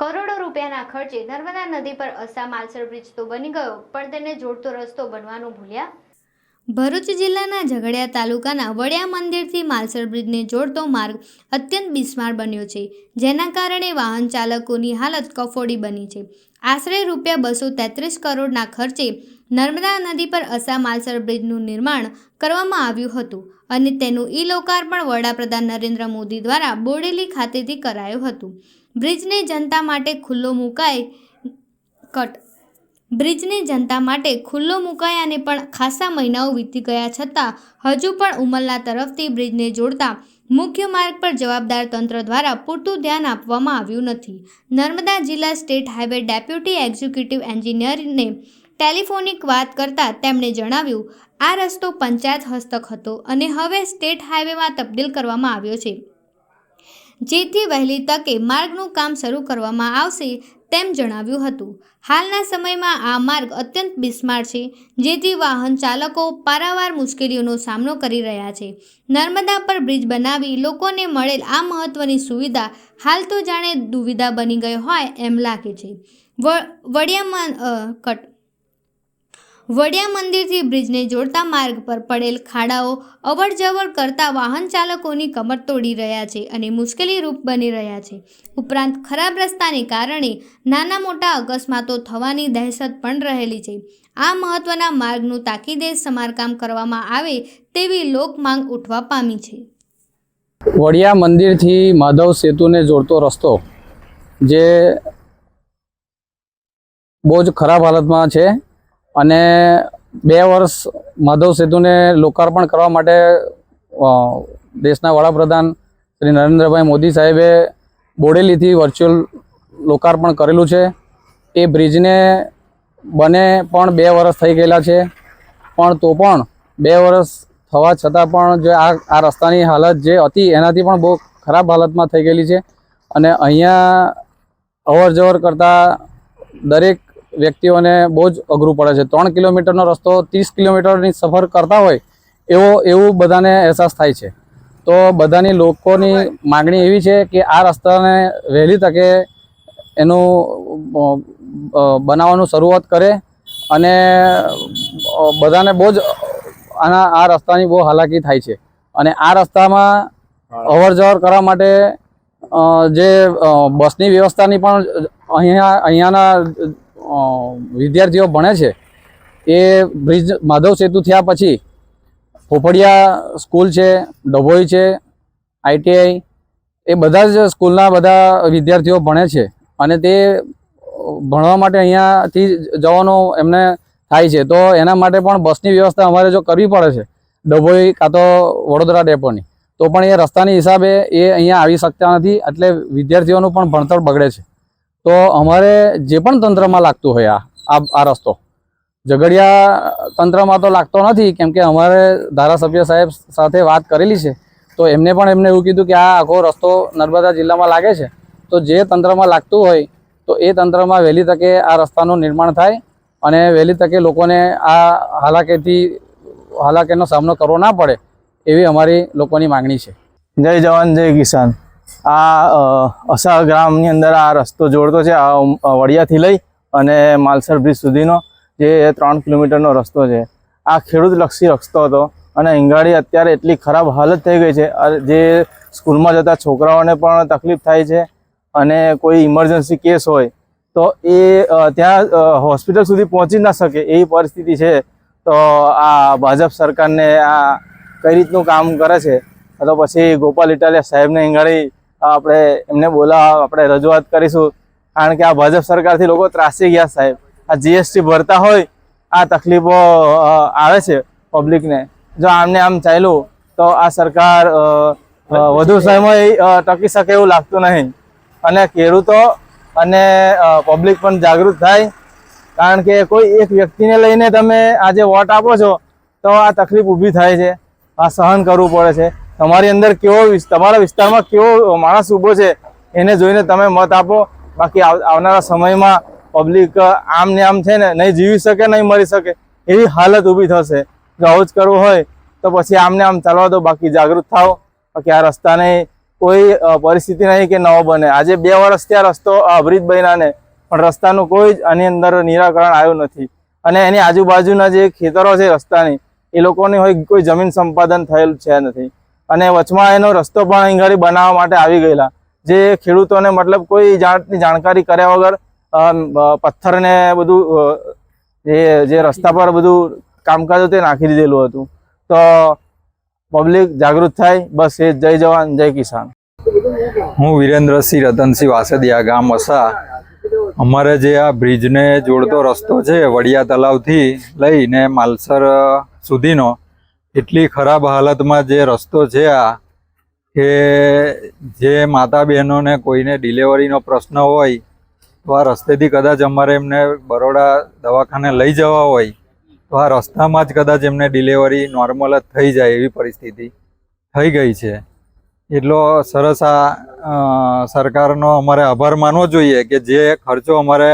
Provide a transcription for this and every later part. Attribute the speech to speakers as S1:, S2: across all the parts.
S1: કરોડો રૂપિયાના ખર્ચે નર્મદા નદી પર અસા માલસર બ્રિજ તો બની ગયો, પણ તેને જોડતો રસ્તો બનવાનું ભૂલ્યા. ભરૂચ જિલ્લાના ઝઘડિયા તાલુકાના વડિયા મંદિરથી માલસર બ્રિજને જોડતો માર્ગ અત્યંત બિસ્માર બન્યો છે, જેના કારણે વાહન ચાલકોની હાલત કફોડી બની છે. આશરે રૂપિયા બસો તેત્રીસ કરોડના ખર્ચે નર્મદા નદી પર અસા માલસર બ્રિજનું નિર્માણ કરવામાં આવ્યું હતું અને તેનું ઈ લોકાર્પણ વડાપ્રધાન નરેન્દ્ર મોદી દ્વારા બોડેલી ખાતેથી કરાયું હતું. બ્રિજને જનતા માટે ખુલ્લો મુકાય કટ. બ્રિજને જનતા માટે ખુલ્લો મુકાયાને પણ ખાસા મહિનાઓ વીતી ગયા છતાં હજુ પણ ઉમરલા તરફથી બ્રિજને જોડતા મુખ્ય માર્ગ પર જવાબદાર તંત્ર દ્વારા પૂરતું ધ્યાન આપવામાં આવ્યું નથી. નર્મદા જિલ્લા સ્ટેટ હાઈવે ડેપ્યુટી એક્ઝિક્યુટિવ એન્જિનિયરને ટેલિફોનિક વાત કરતાં તેમણે જણાવ્યું, આ રસ્તો પંચાયત હસ્તક હતો અને હવે સ્ટેટ હાઈવેમાં તબદીલ કરવામાં આવ્યો છે. જેથી વહેલી તકે માર્ગનું કામ શરૂ કરવામાં આવશે તેમ જણાવ્યું હતું. હાલના સમયમાં આ માર્ગ અત્યંત બિસ્માર છે, જેથી વાહન ચાલકો પારાવાર મુશ્કેલીઓનો સામનો કરી રહ્યા છે. નર્મદા પર બ્રિજ બનાવી લોકોને મળેલ આ મહત્વની સુવિધા હાલ તો જાણે દુવિધા બની ગઈ હોય એમ લાગે છે. વડિયામાં કટ વડિયા મંદિરથી બ્રિજને જોડતા માર્ગ પર પડેલ ખાડાઓ અવરજવર કરતા વાહન ચાલકોની કમર તોડી રહ્યા છે અને મુશ્કેલીરૂપ બની રહ્યા છે. ઉપરાંત ખરાબ રસ્તાને કારણે નાના મોટા અકસ્માતો થવાની દહેશત પણ રહેલી છે. આ મહત્વના માર્ગનું તાકીદે સમારકામ કરવામાં આવે તેવી લોક માંગ ઉઠવા પામી છે.
S2: વડિયા મંદિરથી માધવ સેતુને જોડતો રસ્તો, જે બહુ જ ખરાબ હાલતમાં છે. અને બે વર્ષ માધવ સેતુને લોકાર્પણ કરવા માટે દેશના વડાપ્રધાન શ્રી નરેન્દ્રભાઈ મોદી સાહેબે બોડેલીથી વર્ચ્યુઅલ લોકાર્પણ કરેલું છે. એ બ્રિજને બને પણ બે વર્ષ થઈ ગયેલા છે. પણ તો પણ બે વર્ષ થવા છતાં પણ જે આ આ રસ્તાની હાલત જે હતી એનાથી પણ બહુ ખરાબ હાલતમાં થઈ ગયેલી છે. અને અહીંયા અવર જવર કરતા દરેક વ્યક્તિઓને બહુ જ અઘરું પડે છે. ત્રણ કિલોમીટરનો રસ્તો ત્રીસ કિલોમીટરની સફર કરતા હોય એવો એવું બધાને અહેસાસ થાય છે. તો બધાની લોકોની માગણી એવી છે કે આ રસ્તાને વહેલી તકે એનું બનાવવાનું શરૂઆત કરે અને બધાને બહુ જ આના આ રસ્તાની બહુ હાલાકી થાય છે. અને આ રસ્તામાં અવર જવર કરવા માટે જે બસની વ્યવસ્થાની પણ અહીંયા અહીંયાના વિદ્યાર્થીઓ ભણે છે, એ બ્રિજ માધવ સેતુ થયા પછી ફોફડિયા સ્કૂલ છે, ડભોઈ છે આઈટીઆઈ એ બધા જ સ્કૂલના બધા વિદ્યાર્થીઓ ભણે છે અને તે ભણવા માટે અહીંયાથી જવાનું એમને થાય છે. તો એના માટે પણ બસની વ્યવસ્થા અમારે જો કરવી પડે છે, ડભોઈ કાં તો વડોદરા ડેપોની, તો પણ એ રસ્તાની હિસાબે એ અહીંયા આવી શકતા નથી, એટલે વિદ્યાર્થીઓનું પણ ભણતર બગડે છે. તો અમારે જે પણ તંત્રમાં લાગતું હોય આ આ રસ્તો. ઝઘડિયા તંત્રમાં તો લાગતો નથી, કેમ કે અમારે ધારાસભ્ય સાહેબ સાથે વાત કરેલી છે. તો એમને પણ એમને એવું કીધું કે આ આખો રસ્તો નર્મદા જિલ્લામાં લાગે છે. તો જે તંત્રમાં લાગતું હોય, તો એ તંત્રમાં વહેલી તકે આ રસ્તાનું નિર્માણ થાય અને વહેલી તકે લોકોને આ હાલાકીથી, હાલાકીનો સામનો કરવો ના પડે, એવી અમારી લોકોની માગણી છે.
S3: જય જવાન, જય કિસાન. આ અસા ગ્રામની અંદર આ રસ્તો જોડતો છે, આ વડિયાથી લઈ અને માલસર બ્રિજ સુધીનો જે ત્રણ કિલોમીટરનો રસ્તો છે. આ ખેડૂતલક્ષી રસ્તો હતો અને અંગાડી અત્યારે એટલી ખરાબ હાલત થઈ ગઈ છે. જે સ્કૂલમાં જતા છોકરાઓને પણ તકલીફ થાય છે અને કોઈ ઇમરજન્સી કેસ હોય તો એ ત્યાં હોસ્પિટલ સુધી પહોંચી ના શકે એવી પરિસ્થિતિ છે. તો આ ભાજપ સરકારને આ કઈ રીતનું કામ કરે છે તો પછી ગોપાલ ઇટાલિયા સાહેબને અહીં આપણે એમને બોલાવવા, આપણે રજૂઆત કરીશું. કારણ કે આ ભાજપ સરકારથી લોકો ત્રાસી ગયા સાહેબ. આ જીએસટી ભરતા હોય, આ તકલીફો આવે છે પબ્લિકને જો આમને આમ ચાલ્યું, તો આ સરકાર વધુ સમય ટકી શકે એવું લાગતું નહીં. અને ખેડૂતો અને પબ્લિક પણ જાગૃત થાય. કારણ કે કોઈ એક વ્યક્તિને લઈને તમે આજે વોટ આપો છો, તો આ તકલીફ ઊભી થાય છે. આ સહન કરવું પડે છે. તમારી અંદર કેવો તમારા વિસ્તારમાં કેવો માણસ ઊભો છે, એને જોઈને તમે મત આપો. બાકી આવ- આવનારા સમયમાં પબ્લિક આમ ને આમ છે ને, નહીં જીવી શકે, નહીં મરી શકે, એવી હાલત ઊભી થશે. જો આવું જ કરવું હોય, તો પછી આમને આમ ચાલવા દો, બાકી જાગૃત થાઓ. બાકી આ રસ્તાને કોઈ પરિસ્થિતિ નહીં કે નવો બને. આજે બે વર્ષ ત્યાં રસ્તો અભરીત બન્યાને પણ રસ્તાનું કોઈ જ આની અંદર નિરાકરણ આવ્યું નથી. અને એની આજુબાજુના જે ખેતરો છે રસ્તાની, એ લોકોની હોય કોઈ જમીન સંપાદન થયેલ છે નથી. અને વચમાં એનો રસ્તો પણ અહીં ઘડી બનાવવા માટે આવી ગયેલા. જે ખેડૂતોને મતલબ કોઈ જાતની જાણકારી કર્યા વગર પથ્થરને બધું જે જે રસ્તા પર બધું કામકાજ હતું નાખી દીધેલું હતું. તો પબ્લિક જાગૃત થાય. બસ એ જય જવાન, જય કિસાન.
S4: હું વિરેન્દ્રસિંહ રતનસિંહ વાસદિયા, ગામ વસા. અમારે જે આ બ્રિજને જોડતો રસ્તો છે, વડિયા તલાવથી લઈને માલસર સુધીનો એટલી ખરાબ હાલતમાં જે રસ્તો છે આ, કે જે માતા બહેનોને કોઈને ડિલિવરીનો પ્રશ્ન હોય, તો આ રસ્તેથી કદાચ અમારે એમને બરોડા દવાખાને લઈ જવા હોય, તો આ રસ્તામાં જ કદાચ એમને ડિલિવરી નોર્મલ જ થઈ જાય એવી પરિસ્થિતિ થઈ ગઈ છે. એટલો સરસ આ સરકારનો અમારે આભાર માનવો જોઈએ કે જે ખર્ચો અમારે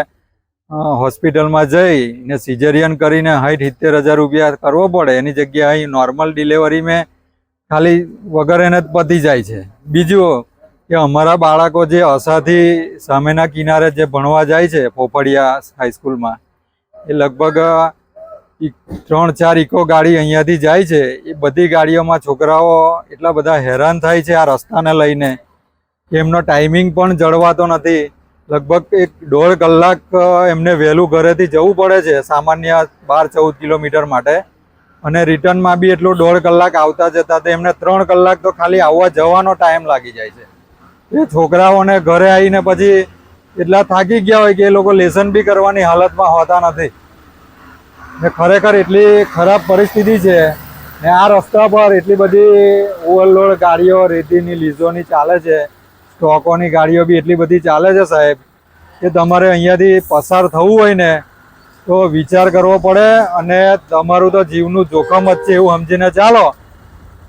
S4: હોસ્પિટલમાં જઈ ને સિઝેરિયન કરીને હાઈટ સિત્તેર હજાર રૂપિયા કરવો પડે. એની જગ્યાએ અહીં નોર્મલ ડિલિવરી મેં ખાલી વગર એને જ પતી જાય છે. બીજું કે અમારા બાળકો જે અસાથી સામેના કિનારે જે ભણવા જાય છે, પોપડિયા હાઈસ્કૂલમાં એ લગભગ ત્રણ ચાર ઇકો ગાડી અહીંયાથી જાય છે. એ બધી ગાડીઓમાં છોકરાઓ એટલા બધા હેરાન થાય છે આ રસ્તાને લઈને. એમનો ટાઈમિંગ પણ જળવાતો નથી. લગભગ એક દોઢ કલાક એમને વહેલું ઘરેથી જવું પડે છે, સામાન્ય બાર ચૌદ કિલોમીટર માટે. અને રિટર્નમાં બી એટલું દોઢ કલાક આવતા જતા તો એમને ત્રણ કલાક તો ખાલી આવવા જવાનો ટાઈમ લાગી જાય છે. એ છોકરાઓને ઘરે આવીને પછી એટલા થાકી ગયા હોય કે એ લોકો લેસન બી કરવાની હાલતમાં હોતા નથી. ને ખરેખર એટલી ખરાબ પરિસ્થિતિ છે ને આ રસ્તા પર એટલી બધી ઓવરલોડ ગાડીઓ રેતીની લીઝોની ચાલે છે. સ્ટોકોની ગાડીઓ બી એટલી બધી ચાલે છે સાહેબ, કે તમારે અહીંયાથી પસાર થવું હોય ને, તો વિચાર કરવો પડે અને તમારું તો જીવનું જોખમ જ છે એવું સમજીને ચાલો.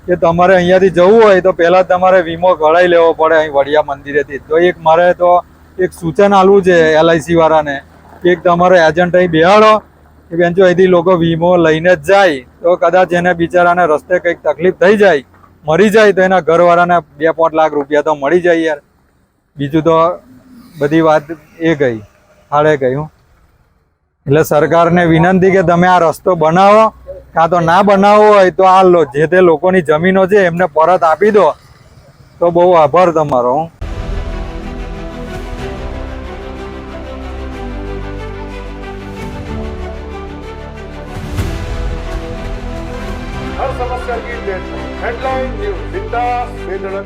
S4: કે તમારે અહીંયાથી જવું હોય તો પહેલાં તમારે વીમો કઢાઈ લેવો પડે અહીં વડિયા મંદિરેથી. તો એક મારે તો એક સૂચન આલવું છે એલઆઈસી વાળાને, કે તમારો એજન્ટ અહીં બેહાડો, કે બેન જો અહીંથી લોકો વીમો લઈને જ જાય, તો કદાચ એને બિચારાને રસ્તે કંઈક તકલીફ થઈ જાય. મરી જાય તો એના ઘરવાળાને બે પાંચ લાખ રૂપિયા તો મળી જાય યાર. બીજું તો બધી વાત એ ગઈ હાડે ગયું એટલે સરકારને વિનંતી કે તમે આ રસ્તો બનાવો, કાં તો ના બનાવવો હોય તો આ લો, જે તે લોકોની જમીનો છે એમને પરત આપી દો. તો બહુ આભાર તમારો હું.
S5: हर ਹੈਡਲਾਈਨ ਨਿਊਜ਼ ਬਿੰਦਾਸ ਬੇਦੜਕ